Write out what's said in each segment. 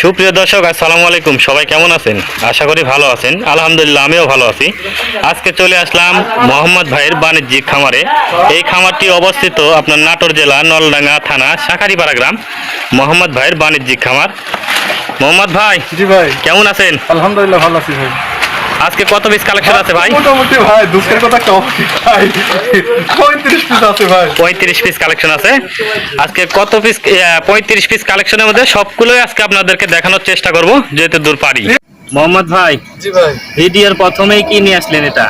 সুপ্রিয় দর্শক আসসালামু আলাইকুম। সবাই কেমন আছেন? আশা করি ভালো আছেন। আলহামদুলিল্লাহ আমিও ভালো আছি। আজকে চলে আসলাম মোহাম্মদ ভাইয়ের বাণিজ্যিক খামারে। এই খামারটি অবস্থিত আপনার নাটোর জেলা নলডাঙ্গা থানা শাকারিপাড়া গ্রাম। মোহাম্মদ ভাইয়ের বাণিজ্যিক খামার। মোহাম্মদ ভাই জি ভাই। কেমন আছেন? আলহামদুলিল্লাহ ভালো আছি ভাই। আজকে কত পিস কালেকশন আছে ভাই? মোটামুটি ভাই দুঃখের কথা কম ভাই। পঁয়ত্রিশ পিস আছে ভাই। পঁয়ত্রিশ পিস কালেকশন আছে। আজকে কত পিস পঁয়ত্রিশ পিস কালেকশনের মধ্যে সবগুলোই আজকে আপনাদেরকে দেখানোর চেষ্টা করব যেহেতু দূর পারি মোহাম্মদ ভাই জি ভাই। ভিডিওর প্রথমেই কি নিয়ে আসলেন এটা?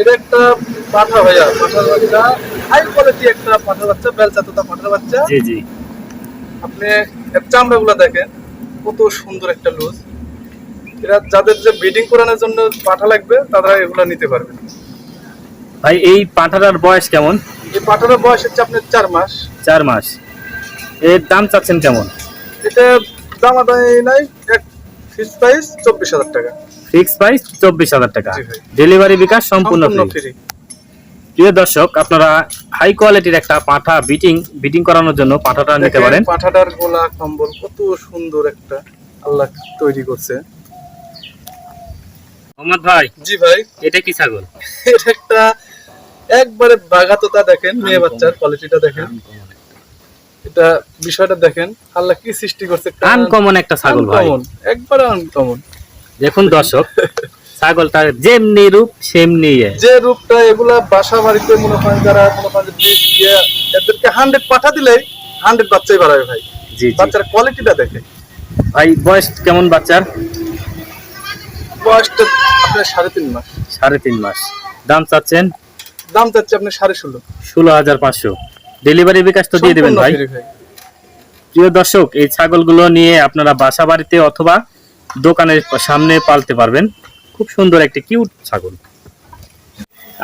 এটা একটা পাঠা ভাইয়া পাঠার বাচ্চা হাই কোয়ালিটি একটা পাঠার বাচ্চা বেলচা তোতা পাঠার বাচ্চা। জি জি। আপনি চামড়াগুলো দেখেন কত সুন্দর একটা লুজ। এরা যাদের যে ব্রিডিং করানোর জন্য পাঠা লাগবে তারা এগুলো নিতে পারবে। ভাই এই পাঁঠাটার বয়স কেমন? এই পাঠার বয়স হচ্ছে আপনার চার মাস। চার মাস। এর দাম চাচ্ছেন কেমন? এটা দামাদামি নাই এক ফিস প্রাইস চব্বিশ হাজার টাকা। ফিক্স প্রাইস চব্বিশ হাজার টাকা। ডেলিভারি বিকাশ সম্পূর্ণ সম্পূর্ণ ফ্রি প্রিয় দর্শক আপনারা হাই কোয়ালিটির একটা পাঁঠা বিটিং বিটিং করানোর জন্য পাঁঠাটা নিতে পারেন। পাঠাটার গোলা কম্বল কত সুন্দর একটা আল্লাহ তৈরি করছে। মোহাম্মদ ভাই জি ভাই। এটা কি ছাগল? এটা একটা একবারে বাগাততা দেখেন মেয়ে বাচ্চার কোয়ালিটিটা দেখেন। এটা বিষয়টা দেখেন আল্লাহ কি সৃষ্টি করছে আনকমন একটা ছাগল ভাই। একবারে আনকমন দেখুন দর্শক ছাগলটা যেমনি রূপ সেমনি। যে রূপটা এগুলা বাসা বাড়িতে মনে করেন যারা মনে করেন দিয়ে এদেরকে হান্ড্রেড পাঠা দিলেই হান্ড্রেড বাচ্চাই বাড়াবে ভাই। জি বাচ্চার কোয়ালিটিটা দেখে ভাই বয়স কেমন বাচ্চার? বয়সটা আপনার সাড়ে তিন মাস। সাড়ে তিন মাস। দাম চাচ্ছেন? দাম চাচ্ছে আপনার সাড়ে ষোলো। ষোলো হাজার পাঁচশো। ডেলিভারি বিকাশ তো দিয়ে দেবেন ভাই। প্রিয় দর্শক এই ছাগলগুলো নিয়ে আপনারা বাসা বাড়িতে অথবা দোকানের সামনে পালতে পারবেন। খুব সুন্দর একটি কিউট ছাগল।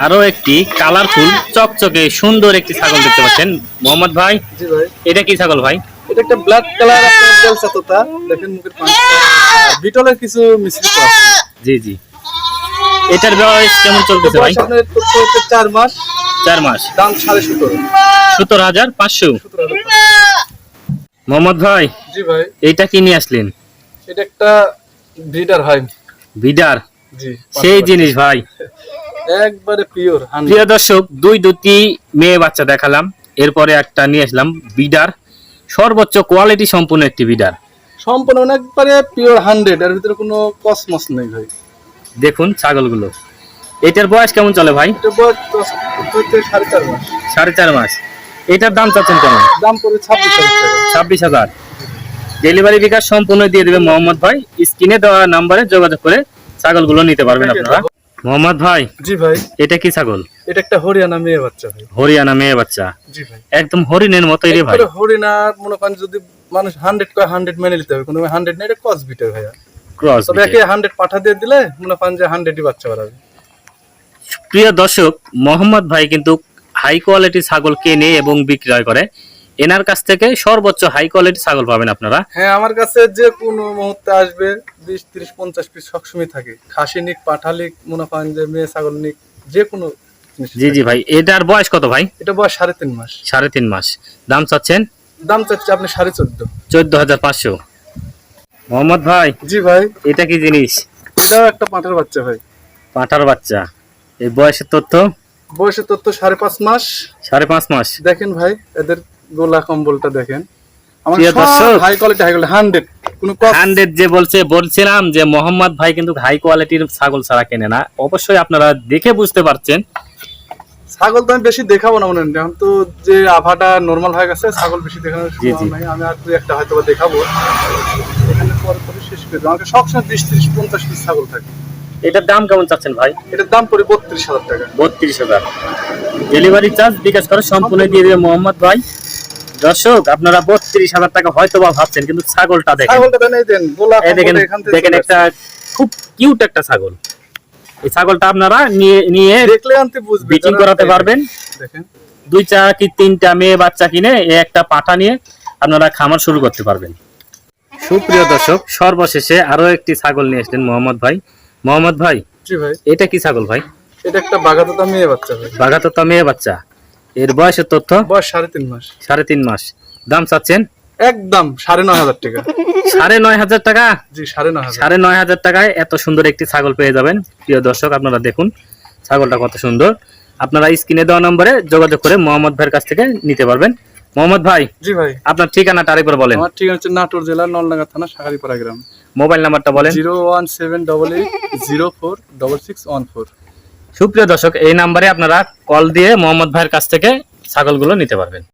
আরও একটি কালারফুল চকচকে সুন্দর একটি ছাগল দেখতে পাচ্ছেন। মোহাম্মদ ভাই এটা কি ছাগল ভাই? এটা একটা ব্ল্যাক কালার আপনার জলসা তোতা। দেখেন মুখের বিটলের কিছু মিশ্রিত আছে। জি জি। এটার বয়স কেমন চলতেছে ভাই? আপনার চার মাস। চার মাস। দাম সাড়ে সতেরো। সতেরো হাজার পাঁচশো। মোহাম্মদ ভাই জি ভাই। এইটা কি নিয়ে আসলেন? এটা একটা ব্রিডার হয় বিডার জি সেই জিনিস ভাই। একবারে পিওর প্রিয় দর্শক দুই দুটি মেয়ে বাচ্চা দেখালাম। এরপরে একটা নিয়ে আসলাম বিডার সর্বোচ্চ কোয়ালিটি সম্পূর্ণ একটি বিডার সম্পূর্ণ মানে একবারে পিওর হান্ড্রেড এর ভিতরে কোনো কসমস নেই ভাই। দেখুন ছাগলগুলো। এটার বয়স কেমন চলে ভাই? এটা বয়স দশ হচ্ছে সাড়ে চার মাস। সাড়ে চার মাস। এটার দাম চাচ্ছেন কেমন? দাম পড়বে ছাব্বিশ হাজার টাকা। ছাব্বিশ হাজার। ডেলিভারি বিকাশ সম্পূর্ণ দিয়ে দেবে মোহাম্মদ ভাই। স্ক্রিনে দেওয়া নাম্বারে যোগাযোগ করে ছাগলগুলো নিতে পারবেন আপনারা। মোহাম্মদ ভাই জি ভাই। এটা কি ছাগল? এটা একটা হরিয়ানা মেয়ে বাচ্চা ভাই। হরিয়ানা মেয়ে বাচ্চা? জি ভাই। একদম হরিণের মতোই রে ভাই। হরিণার মনে করেন যদি মানুষ হান্ড্রেড কয় হান্ড্রেড মেনে নিতে হবে কোনো হান্ড্রেড এটা কস বিটের ভাইয়া। ক্রস তবে একে হান্ড্রেড পাঠা দিয়ে দিলে মনে করেন যে হান্ড্রেডই বাচ্চা বাড়াবে। প্রিয় দর্শক মোহাম্মদ ভাই কিন্তু হাই কোয়ালিটি ছাগল কেনে এবং বিক্রয় করে। এনার কাছ থেকে সর্বোচ্চ হাই কোয়ালিটি ছাগল পাবেন আপনারা। হ্যাঁ আমার কাছে যে কোনো মুহূর্তে আসবে বিশ তিরিশ পঞ্চাশ পিস সবসময় থাকে। খাসি নিক পাঠা নিক মনে করেন যে মেয়ে ছাগল নিক যে কোনো জি জি ভাই এটার বয়স কত ভাই? এটা বয়স সাড়ে তিন মাস। সাড়ে তিন মাস। দাম চাচ্ছেন? দাম চাচ্ছে আপনি সাড়ে চোদ্দ। চোদ্দ হাজার পাঁচশো। মোহাম্মদ ভাই জি ভাই। এটা কি জিনিস? এটাও একটা পাঠার বাচ্চা ভাই। পাঁঠার বাচ্চা। এই বয়সের তথ্য? বয়সের তথ্য সাড়ে পাঁচ মাস। সাড়ে পাঁচ মাস। দেখেন ভাই এদের গোলা কম্বলটা দেখেন। আমার high quality high quality hundred কোনো হান্ড্রেড যে বলছে বলছিলাম যে মোহাম্মদ ভাই কিন্তু হাই কোয়ালিটির ছাগল ছাড়া কেনে না। অবশ্যই আপনারা দেখে বুঝতে পারছেন। ছাগল তো আমি বেশি দেখাবো না মনে এখন তো যে আভাটা নর্মাল হয়ে গেছে ছাগল বেশি দেখানোর জি, জি। নাই। আমি আর দুই একটা হয়তো দেখাবো। এখানে পরে পরে শেষ করে দেবো। আমাকে সবসময় বিশ ত্রিশ পঞ্চাশ পিস ছাগল থাকে। এটার দাম কেমন চাচ্ছেন ভাই? এটার দাম পড়ে বত্রিশ হাজার টাকা। বত্রিশ হাজার। ডেলিভারি চার্জ বিকাশ করে সম্পূর্ণ দিয়ে দেবে মোহাম্মদ ভাই। দর্শক আপনারা বত্রিশ হাজার টাকা হয়তো বা ভাবছেন কিন্তু ছাগলটা দেখেন। দেখেন একটা খুব কিউট একটা ছাগল। এই ছাগলটা আপনারা নিয়ে নিয়ে দেখলে আনতে বুঝবে বিচিং করাতে পারবেন। দেখেন। দুই চা কি তিনটা মেয়ে বাচ্চা কিনে একটা পাঠা নিয়ে আপনারা খামার শুরু করতে পারবেন। সুপ্রিয় দর্শক সর্বশেষে আরও একটি ছাগল নিয়ে আসলেন মোহাম্মদ ভাই। মোহাম্মদ ভাই জি ভাই। এটা কি ছাগল ভাই? এটা একটা বাগাততা মেয়ে বাচ্চা ভাই। বাঘাততা মেয়ে বাচ্চা। এর বয়সের তথ্য? বয়স সাড়ে তিন মাস। সাড়ে তিন মাস। দাম চাচ্ছেন? একদম সাড়ে নয় হাজার টাকা। সাড়ে নয় হাজার টাকা? জি সাড়ে নয় হাজার। সাড়ে নয় হাজার টাকায় এত সুন্দর একটি ছাগল পেয়ে যাবেন। প্রিয় দর্শক আপনারা দেখুন ছাগলটা কত সুন্দর। আপনারা স্ক্রিনে দেওয়া নম্বরে যোগাযোগ করে মোহাম্মদ ভাইয়ের কাছ থেকে নিতে পারবেন। মোহাম্মদ ভাই জি ভাই। আপনার ঠিকানাটা আরেকবার বলেন। আমার ঠিকানা হচ্ছে নাটোর জেলা নলডাঙ্গা থানা শাখারিপাড়া গ্রাম। মোবাইল নাম্বারটা বলেন। Zero one seven double eight zero four double six one four. সুপ্রিয় দর্শক এই নাম্বারে আপনারা কল দিয়ে মোহাম্মদ ভাইয়ের কাছ থেকে ছাগলগুলো নিতে পারবেন।